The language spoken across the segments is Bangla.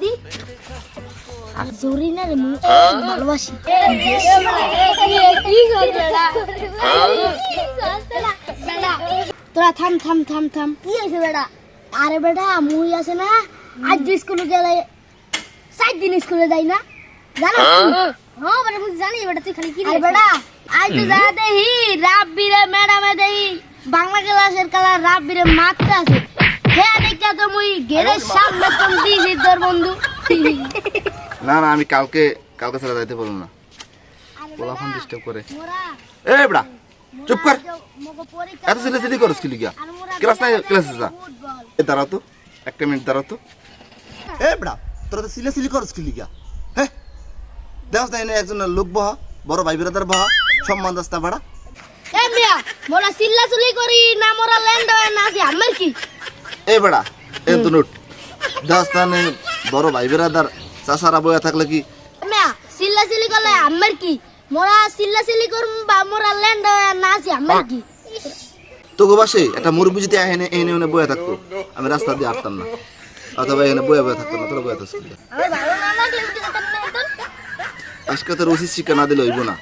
দি জরি না রে মু ভালোবাসি। তোরা থাম থাম থাম থাম। কি আছে বেটা আরে বেটা মুই আছে না আজ স্কুলে গেলে সাত দিন স্কুলে যাই না। জানো? হ্যাঁ? বেটা মুই জানি বেটা তুই খালি কি আরে বেটা আজ তো যা দেহি রাব্বিরে ম্যাডামে দেহি বাংলা ক্লাসের কালার রাব্বিরে মারতে আছে হ্যাঁ দেখা তো মুই গেরের সামনে কোন দিয়েছি তোর বন্ধু। না না আমি কালকে কালকে ছাড়া যাইতে পারব না। পোলাফোন ডিস্টার্ব করে। এ বড়া চুপ কর। এত সিলে সিলি করস কি লিগা? ক্লাস নাই ক্লাসে যা। এ দাঁড়া তো একটা মিনিট দাঁড়াও তো। এ বড়া তোরা তো সিলে সিলি করস কি লিগা? হ্যাঁ? দেখ না এনে একজন লোক বহা বড় ভাই বিরাদার বহা সম্মান দাস না বাড়া। এ মিয়া মোরা সিল্লা সুলি করি না মোরা ল্যান্ড হয় না আসি আমার কি? এ বেড়া এ তো নোট। দাস্তানে বড় ভাই বিরাদার চাষারা বয়া থাকলে কি? সিল্লা সিলি করলে আমার কি? মোরা সিল্লা সিলি করম বা মোরা ল্যান্ড না আসি আমার কি? তোকে বাসে একটা মুরব্বী যদি এনে এনে এনে বয়া থাকতো। আমি রাস্তা দিয়ে আটতাম না। অথবা এখানে বয়া বয়া থাকতো না তোরা বয়া থাকতো আজকে তোর উচিত শিক্ষা না দিলে হইব না।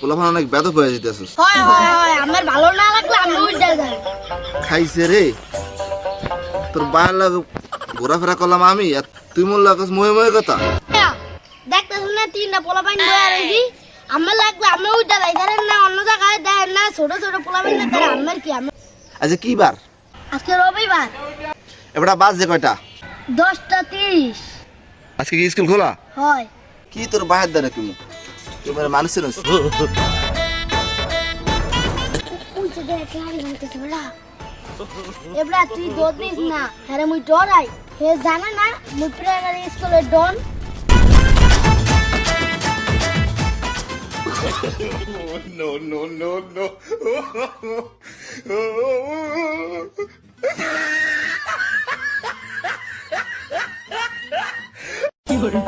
পোলাফান অনেক বেদক হয়ে যেতেছিস হয় হয় হয় আমার ভালো না লাগলে আমি খাইছে রে। তোর লাগে ঘোরাফেরা করলাম আমি আর তুই মোর লাগস মহে মহে কথা। মিয়া দেখতে শুনে তিনটা পোলা পাইন বয়ে আমার লাগবে আমি যাই কারণ না অন্য জায়গায় দেয় না ছোট ছোট পোলা পাইন না তারা আমার কি আমি? আচ্ছা কি বার? আজকে রবিবার। এবার বাস যে কয়টা? দশটা তিরিশ। আজকে কি স্কুল খোলা? হয়। কি তোর বাহের দ্বারা তুমি? তোমার মানুষের এবার তুই দোদ না। আরে মুই ডরাই হে জানে না মুই প্রাইমারি স্কুলে ডন। Oh, no, no, no, কি করে